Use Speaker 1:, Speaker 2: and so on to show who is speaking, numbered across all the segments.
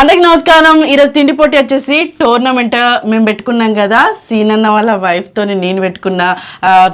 Speaker 1: అందరికి నమస్కారం. ఈరోజు తిండి పోటీ వచ్చేసి టోర్నమెంట్ మేము పెట్టుకున్నాం కదా. సీనన్న వాళ్ళ వైఫ్తో నేను పెట్టుకున్న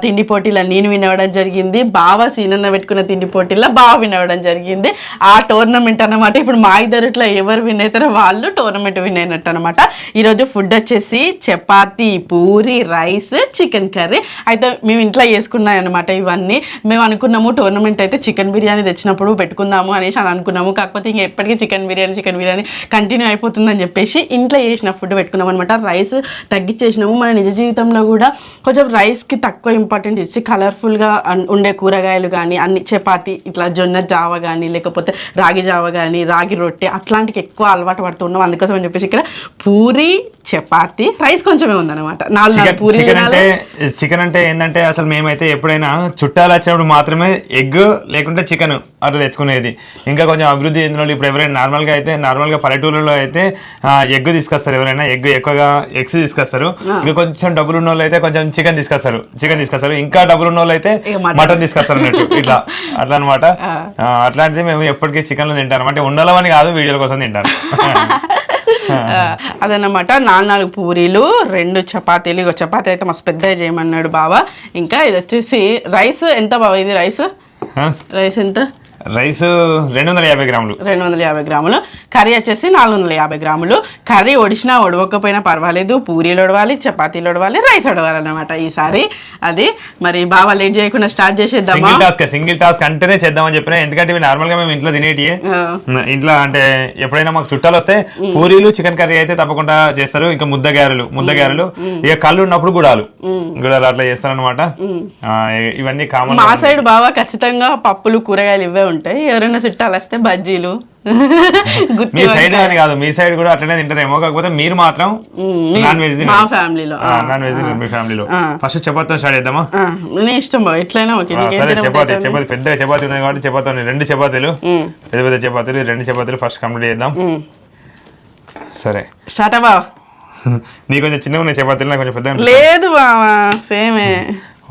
Speaker 1: తిండి పోటీలో నేను వినవడం జరిగింది. బావ సీనన్న పెట్టుకున్న తిండి పోటీలో బావ వినవడం జరిగింది. ఆ టోర్నమెంట్ అన్నమాట ఇప్పుడు మా ఇద్దరిట్లో ఎవరు విన్ అవుతారో వాళ్ళు టోర్నమెంట్ విన్ అయినట్టు అనమాట ఈరోజు ఫుడ్ వచ్చేసి chapati puri rice chicken curry అయితే మేము ఇంట్లో చేసుకున్నాం అనమాట ఇవన్నీ. మేము అనుకున్నాము టోర్నమెంట్ అయితే చికెన్ బిర్యానీ తెచ్చినప్పుడు పెట్టుకుందాము అనేసి అని అనుకున్నాము. కాకపోతే ఇంక ఎప్పటికీ chicken biryani chicken biryani continue అయిపోతుందని చెప్పేసి ఇంట్లో చేసిన ఫుడ్ పెట్టుకున్నాం అనమాట రైస్ తగ్గించేసినాము మన నిజ జీవితంలో కూడా కొంచెం రైస్కి తక్కువ ఇంపార్టెంట్ ఇచ్చి కలర్ఫుల్గా ఉండే కూరగాయలు కానీ అన్ని చపాతి ఇట్లా జొన్న జావ కానీ లేకపోతే రాగి జావ కానీ రాగి రొట్టె అట్లాంటికి ఎక్కువ అలవాటు పడుతున్నాం. అందుకోసం అని చెప్పేసి ఇక్కడ పూరి చపాతి రైస్ కొంచెమే ఉందన్నమాట. నాలుగు పూరి
Speaker 2: చికెన్ అంటే చికెన్ అంటే ఏంటంటే అసలు మేమైతే ఎప్పుడైనా చుట్టాలు వచ్చినప్పుడు మాత్రమే ఎగ్ లేకుంటే చికెన్ అట్లా తెచ్చుకునేది. ఇంకా కొంచెం అభివృద్ధి చెందిన వాళ్ళు ఇప్పుడు ఎవరైనా నార్మల్గా అయితే నార్మల్గా పల్లెటూరులో అయితే ఎగ్ తీసుకొస్తారు ఎవరైనా. ఎగ్ ఎక్కువగా ఎగ్స్ తీసుకొస్తారు. ఇంకా కొంచెం డబ్బులు ఉన్న వాళ్ళు అయితే కొంచెం చికెన్ తీసుకొస్తారు. చికెన్ తీసుకొస్తారు. ఇంకా డబ్బులు ఉన్న వాళ్ళు అయితే
Speaker 1: ఇక.
Speaker 2: మటన్. తీసుకొస్తారు అన్నట్టు. ఇట్లా. అట్లా అనమాట అట్లాంటిది మేము ఎప్పటికీ చికెన్లో తింటాం అంటే ఉండలవని కాదు వీడియోల కోసం తింటాను.
Speaker 1: ఆ, అదన్నమాట. నాలుగు నాలుగు పూరీలు రెండు చపాతీలు. ఇగో చపాతీ అయితే మస్తు పెద్దగా చేయమన్నాడు బావ. ఇంకా ఇది వచ్చేసి రైస్. ఎంత బావ ఇది రైస్? రైస్ ఎంత?
Speaker 2: రైస్ రెండు వందల యాభై గ్రాములు.
Speaker 1: రెండు వందల యాభై గ్రాములు. కర్రీ వచ్చేసి నాలుగు వందల యాభై గ్రాములు. కర్రీ ఒడిచినా ఒడవకపోయినా పర్వాలేదు. పూరీలు ఒడవాలి చపాతీలు ఒడవాలి రైస్ ఒడవాలి అన్నమాట ఈసారి. అది మరి బావ లేట్ చేయకుండా స్టార్ట్ చేసేద్దామా?
Speaker 2: సింగిల్ టాస్క్ సింగిల్ టాస్క్ అంటేనే చేద్దామని చెప్పిన. ఎందుకంటే నార్మల్గా మేము ఇంట్లో తినేటియే.
Speaker 1: ఆ,
Speaker 2: ఇంట్లో అంటే ఎప్పుడైనా మాకు చుట్టాలు వస్తే పూరీలు చికెన్ కర్రీ అయితే తప్పకుండా చేస్తారు. ఇంకా ముద్ద గారెలు ముద్ద గారెలు. ఇక కళ్ళు ఉన్నప్పుడు గుడాలు. గుడాలు అట్లా చేస్తారు అనమాట ఇవన్నీ కామన్
Speaker 1: మా సైడ్ బావ ఖచ్చితంగా పప్పులు కూరగాయలు ఇవే ఉంటాయి. ఎవరైనా చుట్టాలు వస్తే బజ్జీలు.
Speaker 2: మీ సైడ్ అని కాదు. మీ సైడ్ కూడా అట్లనే తింటారేమో. కాకపోతే మీరు మాత్రం నాన్ వెజ్
Speaker 1: మా ఫ్యామిలీలో.
Speaker 2: నాన్ వెజ్ మీ ఫ్యామిలీలో. ఫస్ట్ చపాతీతో స్టార్ట్ చేద్దామా?
Speaker 1: ఆ, నీ ఇష్టం ఎట్లయినా ఓకే.
Speaker 2: సరే చపాతీ? చపాతీ. పెద్ద చపాతీ ఉన్నాయి కాబట్టి చపాతీ. రెండు చపాతీలు పెద్ద పెద్ద చపాతీలు రెండు చపాతీలు ఫస్ట్ కంప్లీట్ చేద్దాం. సరే.
Speaker 1: స్టార్ట్ బావ
Speaker 2: నీ కొంచెం చిన్నగా ఉన్నాయి చపాతీలు నాకు కొంచెం పెద్ద
Speaker 1: లేదు బావా సేమే.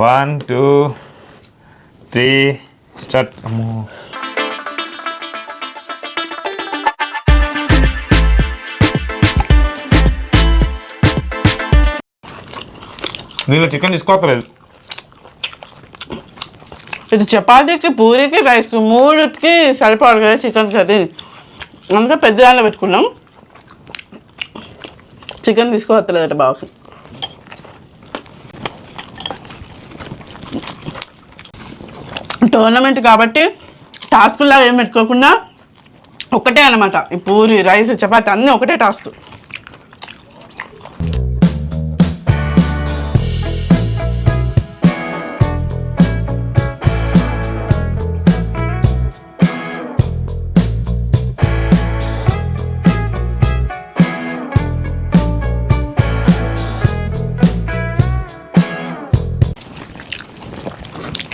Speaker 2: వన్ టూ త్రీ స్టార్ట్ అమ్మో. దీనిలో చికెన్ తీసుకోవట్లేదు
Speaker 1: ఇది చపాతీకి పూరికి రైస్కి మూడుకి సరిపడదు కదా చికెన్ కర్రీ. అందుకే పెద్ద దానిలో పెట్టుకున్నాం. చికెన్ తీసుకోవట్లేదట బాబుకి టోర్నమెంట్ కాబట్టి టాస్కుల్లా ఏం పెట్టుకోకుండా ఒకటే అనమాట ఈ పూరి రైస్ చపాతి అన్నీ ఒకటే టాస్క్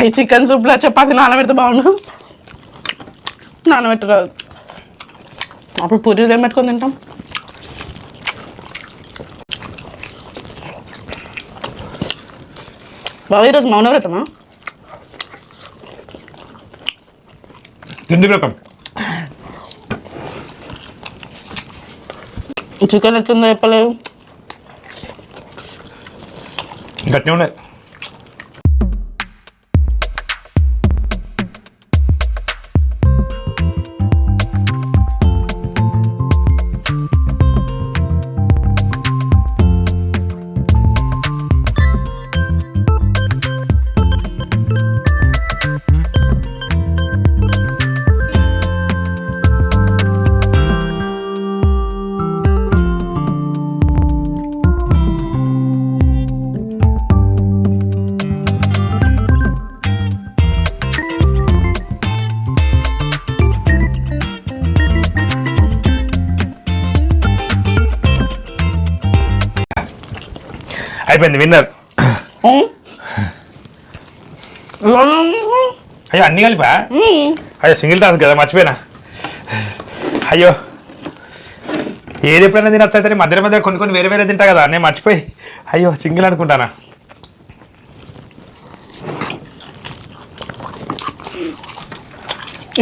Speaker 1: ఈ చికెన్ సూప్లో చపాతి నానబెడితే బాగుండు. నానబెట్టరాదు అప్పుడు పూరీలు ఏం పెట్టుకొని తింటాం? బాబు ఈరోజు మౌనవ్రతమా
Speaker 2: తిండి రకం
Speaker 1: చికెన్ ఎట్లుందో చెప్పలేదు
Speaker 2: గట్టిగా ఉన్నాయి అయిపోయింది విన్నర్. అయ్యో అన్ని కలిపా? అయ్యో సింగిల్ టాస్క్ కదా మర్చిపోయినా. అయ్యో. ఏది ఎప్పుడైనా తినచ్చు అయితే మధ్య మధ్య కొన్ని కొన్ని వేరే వేరే తింటా కదా నేను మర్చిపోయి. అయ్యో సింగిల్ అనుకుంటానా?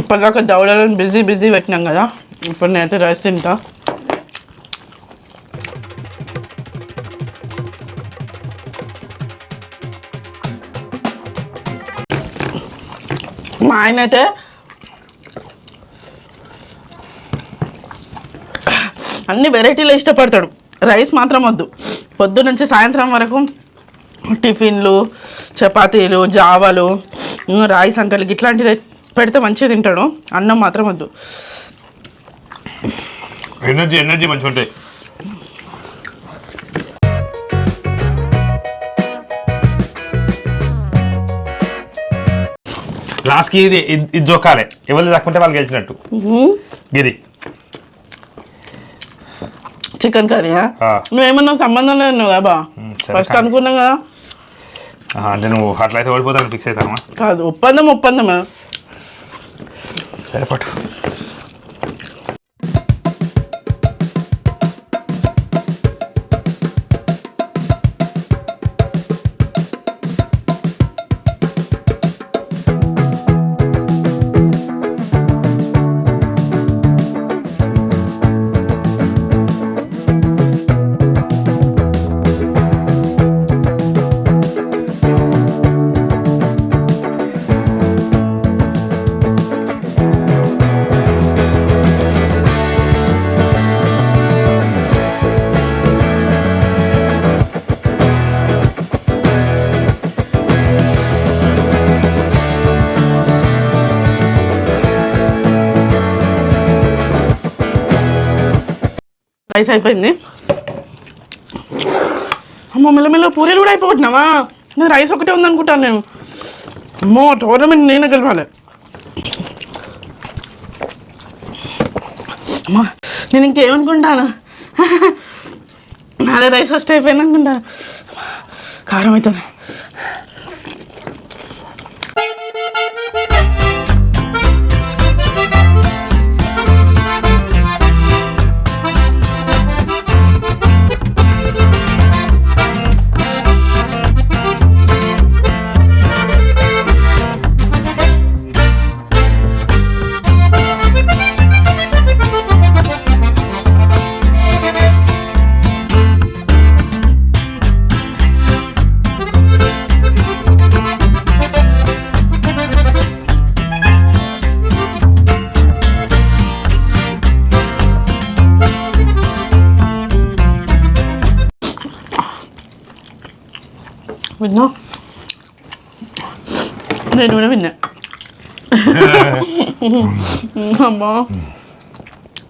Speaker 1: ఇప్పటిదాకా దౌడలను బిజీ బిజీ పెట్టినాం కదా ఇప్పుడు నేనైతే రైస్ తింటా. మా ఆయన అయితే అన్ని వెరైటీలు ఇష్టపడతాడు. రైస్ మాత్రం వద్దు. పొద్దు నుంచి సాయంత్రం వరకు టిఫిన్లు చపాతీలు జావలు రైస్ రాయి సంకలు పెడితే మంచిగా తింటాడు. అన్నం మాత్రం వద్దు.
Speaker 2: ఎనర్జీ ఎనర్జీ మంచిగా ఉంటాయి లాస్ట్కి ఇది ఇది- ఇది జొక్కాలే ఎవరు తక్కువంటే వాళ్ళు గెలిచినట్టు. ఇది
Speaker 1: చికెన్ కర్రీయా. నువ్వేమన్నా సంబంధం లేదు నువ్వు బా ఫస్ట్
Speaker 2: కానీ.
Speaker 1: అనుకున్నాం కదా.
Speaker 2: అంటే నువ్వు అట్లయితే ఓడిపోతాను ఫిక్స్ అవుతానమ్మా.
Speaker 1: కాదు ఒప్పందం ఒప్పందమే.
Speaker 2: సరే పట్టు.
Speaker 1: రైస్ అయిపోయింది. అమ్మ మెల్లమెల్ల పూరీలు కూడా అయిపోతున్నావా నేను రైస్ ఒకటే ఉందనుకుంటాను నేను. అమ్మో టోర్నమెంట్ నేనే గెలవాలి. అమ్మా నేను ఇంకేమనుకుంటాను? నాదే రైస్ ఫస్ట్ అయిపోయింది అనుకుంటాను కారం అవుతుంది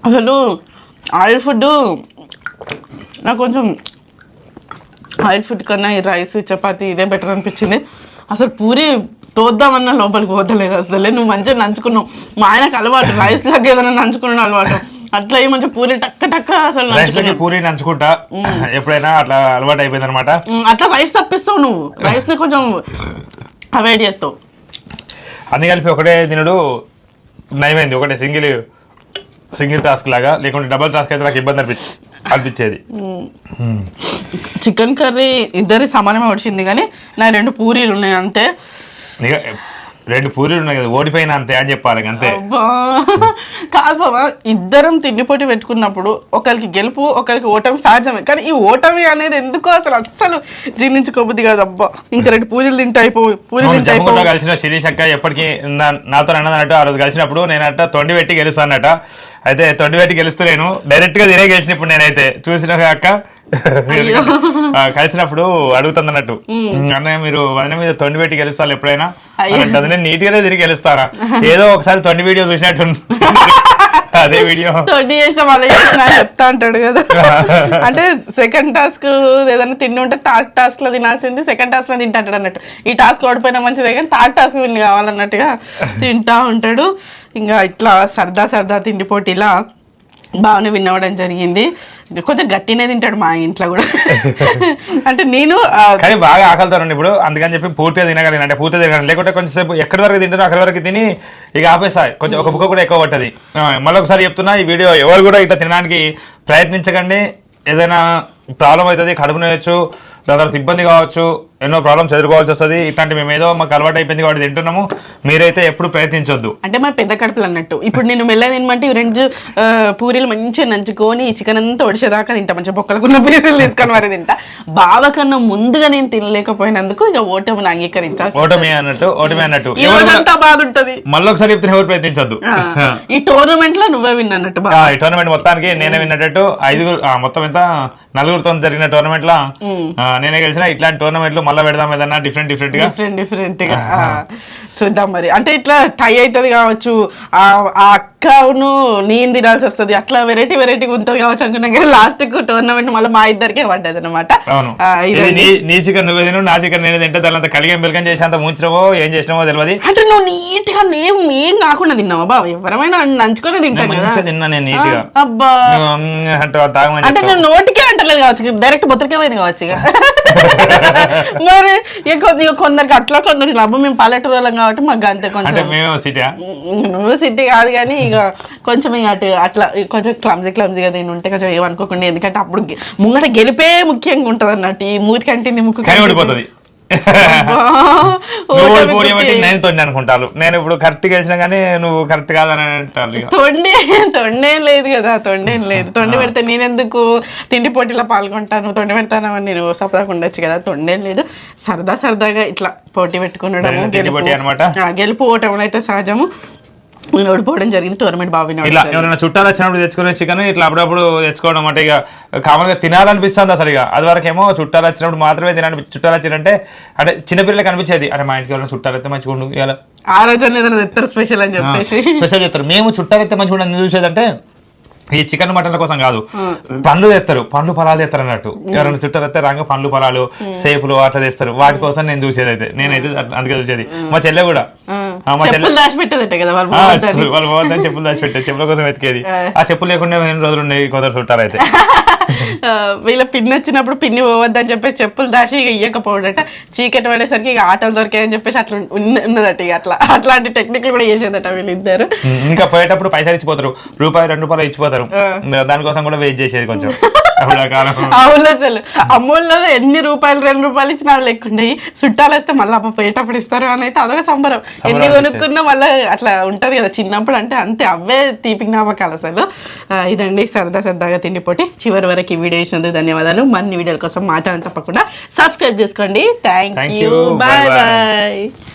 Speaker 1: అసలు ఆయిల్ ఫుడ్ నాకు కొంచెం ఆయిల్ ఫుడ్ కన్నా ఈ రైస్ చపాతి ఇదే బెటర్ అనిపించింది. అసలు పూరి తోద్దామన్నా లోపలికి పోతలేదు. అసలే నువ్వు మంచిగా నంచుకున్నావు. మా ఆయనకు అలవాటు. రైస్ లాగా ఏదైనా నంచుకున్నాడు అలవాటు. అట్లా మంచి పూరి టక్క టక్క అసలు నంచుకున్నావు
Speaker 2: పూరి నంచుకుంటా. ఎప్పుడైనా అట్లా అలవాటు అయిపోయింది అనమాట
Speaker 1: అట్లా రైస్ తప్పిస్తావు నువ్వు. రైస్ని కొంచెం అవాయిడ్ చేస్తావు.
Speaker 2: అన్ని కలిపి ఒకటే తినడు నయమైంది. ఒకటే సింగిల్ సింగిల్ టాస్క్ లాగా. లేకుంటే డబుల్ టాస్క్ అయితే నాకు ఇబ్బంది అనిపించి అనిపించేది.
Speaker 1: చికెన్ కర్రీ ఇద్దరి సమానమే వచ్చింది కానీ నా రెండు పూరీలు ఉన్నాయి అంతే.
Speaker 2: రెండు పూరీలు ఉన్నాయి కదా ఓడిపోయిన అంతే అని చెప్పాలి అంతే.
Speaker 1: కాదు బాబా ఇద్దరం తిండిపోటీ పెట్టుకున్నప్పుడు ఒకరికి గెలుపు ఒకరికి ఓటమి సహజమే కానీ ఈ ఓటమి అనేది ఎందుకో అసలు అస్సలు జీర్ణించుకోబుద్ది కాదు అబ్బా. ఇంకా రెండు పూజలు తింటే అయిపోయి
Speaker 2: జమ్ములో
Speaker 1: అయిపోయి
Speaker 2: కలిసిన శిరీష్ అక్క ఎప్పటికీ నా- నాతో అన్నది అన్నట్టు ఆ రోజు కలిసినప్పుడు నేను అట్ట తొండి పెట్టి గెలుస్తానట. అయితే తొండి పెట్టి గెలుస్తలేను. డైరెక్ట్గా తినే గెలిచిన ఇప్పుడు నేనైతే. చూసిన అక్క? కలిసినప్పుడు అడుగుతుంది అన్నట్టు అన్నయ్య మీరు వదిన మీద తొండి పెట్టి గెలుస్తారు ఎప్పుడైనా?
Speaker 1: అయ్యో.
Speaker 2: అంటే నేను నీట్ గానే తిరిగి గెలుస్తారా? ఏదో ఒకసారి తొండి వీడియో చూసినట్టు అదే వీడియో.
Speaker 1: తొడ్డి చేసిన మళ్ళీ చెప్తా అంటాడు కదా. అంటే సెకండ్ టాస్క్ ఏదైనా తిండి ఉంటే థర్డ్ టాస్క్లో తినాల్సింది సెకండ్ టాస్క్లో తింటా అంటాడు అన్నట్టు. ఈ టాస్క్ ఓడిపోయినా మంచిదే కానీ థర్డ్ టాస్క్ విన్ కావాలన్నట్టుగా తింటా ఉంటాడు. ఇంకా ఇట్లా సరదా సరదా తిండి పోటీలా బాగానే విన్ అవ్వడం జరిగింది. కొంచెం గట్టినే తింటాడు మా ఇంట్లో కూడా. అంటే నేను
Speaker 2: కానీ బాగా ఆకలితో ఉండి ఇప్పుడు. అందుకని చెప్పి పూర్తిగా తినగలిగిన అంటే పూర్తిగా తినగలను లేకుంటే కొంచెంసేపు ఎక్కడి వరకు తింటారో అక్కడి వరకు తిని ఇక ఆపేసా కొంచెం ఒక బుక్క కూడా ఎక్కువ పట్టది. మళ్ళీ ఒకసారి చెప్తున్నా ఈ వీడియో ఎవరు కూడా ఇట్లా తినడానికి ప్రయత్నించకండి. ఏదైనా ప్రాబ్లం అవుతుంది కడుపు నొయ్యొచ్చు దాని తర్వాత ఇబ్బంది కావచ్చు ఎన్నో ప్రాబ్లమ్స్ ఎదుర్కోవాల్సి వస్తుంది. ఇట్లాంటి మేము ఏదో మాకు అలవాటు అయిపోయింది కాబట్టి తింటున్నాము. మీరైతే ఎప్పుడు ప్రయత్నించొద్దు.
Speaker 1: అంటే మా పెద్ద కడుపులు అన్నట్టు. ఇప్పుడు నేను మెల్ల తినమంటే రెండు పూరీలు మంచిగా నంచుకొని చికెన్ అంతా ఒడిచేదాకా తింటా. మంచిగా బొక్కలకున్న పీసులు తీసుకొని మరి తింటా. బావ కన్నా ముందుగా నేను తినలేకపోయినందుకు ఇక ఓటమిని అంగీకరించాల్సి
Speaker 2: ఓటమి అన్నట్టు ఓటమి అన్నట్టు.
Speaker 1: ఈ రోజంతా బాధ ఉంటది
Speaker 2: మళ్ళీ ఒకసారి చెప్తే ఎవరు ప్రయత్నించొద్దు.
Speaker 1: ఈ టోర్నమెంట్లో నువ్వే విన్నట్టు
Speaker 2: ఈ టోర్నమెంట్ మొత్తానికి నేనే విన్నట్టు ఐదుగురు మొత్తం ఎంత? నలుగురితో జరిగిన టోర్నమెంట్ లా నేనే గెలిచిన ఇట్లాంటి టోర్నమెంట్లు మళ్ళీ పెడదాం ఏదన్నా డిఫరెంట్ డిఫరెంట్గా.
Speaker 1: డిఫరెంట్ డిఫరెంట్గా. చూద్దాం మరి. అంటే ఇట్లా టై అవుతుంది కావచ్చు అక్కను నేను తినాల్సి వస్తుంది. అట్లా వెరైటీ వెరైటీగా ఉంటుంది కావచ్చు అనుకున్నాం కానీ లాస్ట్కు టోర్నమెంట్ మళ్ళీ మా ఇద్దరికే పడ్డది అనమాట
Speaker 2: అవును నీ చికెన్ నువ్వే తిను నా చికెన్ నేను తింటే దాని అంత కలిగం బిల్గం చేసి అంత ముంచినవో ఏం చేసినావో తెలియదు
Speaker 1: అంటే నువ్వు నీట్గా ఏం ఏం కాకుండా తిన్నావా బాబు? ఎవరమైనా నంచుకొని తింటాం
Speaker 2: నేను
Speaker 1: కదా.
Speaker 2: తిన్నా నేను నీట్గా
Speaker 1: ఆ, అబ్బా.
Speaker 2: అంటే.
Speaker 1: నేను నోటికే అంటలేదు కావచ్చు డైరెక్ట్ బొత్తరికే పోయింది కావచ్చు మరి కొందరికి అట్లా కొందరికి లాభం మేము పల్లెటూరు వాళ్ళం కాబట్టి మాకు అంతే కొంచెం. నువ్వు సిటీ కాదు కానీ ఇక కొంచెం ఇక అటు అట్లా కొంచెం క్లమ్జీ క్లమ్జీగా నేను ఉంటే కొంచెం ఏమనుకోకుండా ఎందుకంటే అప్పుడు ముంగట గెలిపే ముఖ్యంగా ఉంటది అన్నట్టు ఈ మూతి కంటింది ముక్కు.
Speaker 2: నేను తొండి అనుకుంటాను. నేను ఇప్పుడు కరెక్ట్ గెలిచినా కానీ నువ్వు కరెక్ట్ కాదని అంటాను
Speaker 1: తొండి తొండేం లేదు కదా తొండేం లేదు. తొండి పెడితే నేనెందుకు తిండి పోటీలో పాల్గొంటాను? తొండి పెడతానని నేను సపదాకు ఉండొచ్చు కదా తొండేం లేదు. సరదా సరదాగా ఇట్లా పోటీ పెట్టుకునడము
Speaker 2: జరిగిన తిండి పోటీ అన్నమాట.
Speaker 1: ఆ, గెలుపు ఓటములు అయితే సహజము. నేను ఓడిపోవడం జరిగింది టోర్నమెంట్ బాగా వినడం
Speaker 2: ఎవరైనా చుట్టాలు వచ్చినప్పుడు తెచ్చుకునే చికెన్ ఇట్లా అప్పుడప్పుడు తెచ్చుకోవడం అంటే ఇక కామన్గా తినాలనిపిస్తుంది అసలు ఇక. అది వరకు ఏమో చుట్టాలు వచ్చినప్పుడు మాత్రమే తినాలి చుట్టాలు వచ్చినంటే అంటే చిన్నపిల్లలకి అనిపించేది. అరే మా ఇంటికి ఎవరైనా చుట్టాలు అయితే మంచిగా ఉండు ఇలా
Speaker 1: ఆ రోజు ఏదైనా తెస్తారు స్పెషల్ అని చెప్పేసి.
Speaker 2: స్పెషల్ చేస్తారు. మేము చుట్టాలు అయితే మంచిగా ఉండని చూసేదంటే ఈ చికెన్ మటన్ల కోసం కాదు. పండ్లు తెస్తారు పండ్లు పొలాలు తెస్తారు అన్నట్టు. ఎవరైనా చుట్టాలు వస్తే రంగ పండ్లు పొలాలు సేపులు అట్లా తెస్తారు. వాటి కోసం నేను చూసేది అయితే నేనైతే అందుకే చూసేది. మా చెల్లె కూడా. మా చెల్లె
Speaker 1: వాళ్ళు పోవద్దని.
Speaker 2: చెప్పులు- పోవద్దని చెప్పులు కోసం వెతికేది. ఆ. చెప్పులు లేకుండా ఎన్ని రోజులు ఉండేవి కొందరు చుట్టాలు అయితే
Speaker 1: వీళ్ళ పిన్ని వచ్చినప్పుడు పిన్ని పోవద్దని చెప్పేసి చెప్పులు దాచి ఇక ఇయ్యకపోవడట. చీకటి పడేసరికి ఇక ఆటలు దొరికాయని చెప్పేసి అట్లా ఉన్న- ఉన్నదట ఇక అట్లా. అట్లాంటి టెక్నిక్లు కూడా చేసేదట వీళ్ళిద్దరు.
Speaker 2: ఇంకా పోయేటప్పుడు పైసలు ఇచ్చిపోతారు. రూపాయి రెండు రూపాయలు ఇచ్చిపోతారు. దానికోసం కూడా వెయిట్ చేసేది కొంచెం.
Speaker 1: అవును అసలు. అమ్మోళ్ళు ఎన్ని రూపాయలు రెండు రూపాయలు ఇచ్చినా వాళ్ళు ఎక్కుండయి చుట్టాలు వస్తే మళ్ళీ అప్ప పోయేటప్పుడు ఇస్తారు అని అయితే అదొక సంబరం. ఎన్ని కొనుక్కున్నా మళ్ళీ అట్లా ఉంటది కదా. చిన్నప్పుడు అంటే అంతే అవే తీపి జ్ఞాపకాలు అసలు. ఇదండి సరదా సరదాగా తిండి పోటీ. చివరి వరకు ఈ వీడియో ఇచ్చినందుకు ధన్యవాదాలు. మరిన్ని వీడియోల కోసం మా ఛానల్ తప్పకుండా సబ్స్క్రైబ్ చేసుకోండి. Thank you. బాయ్. బాయ్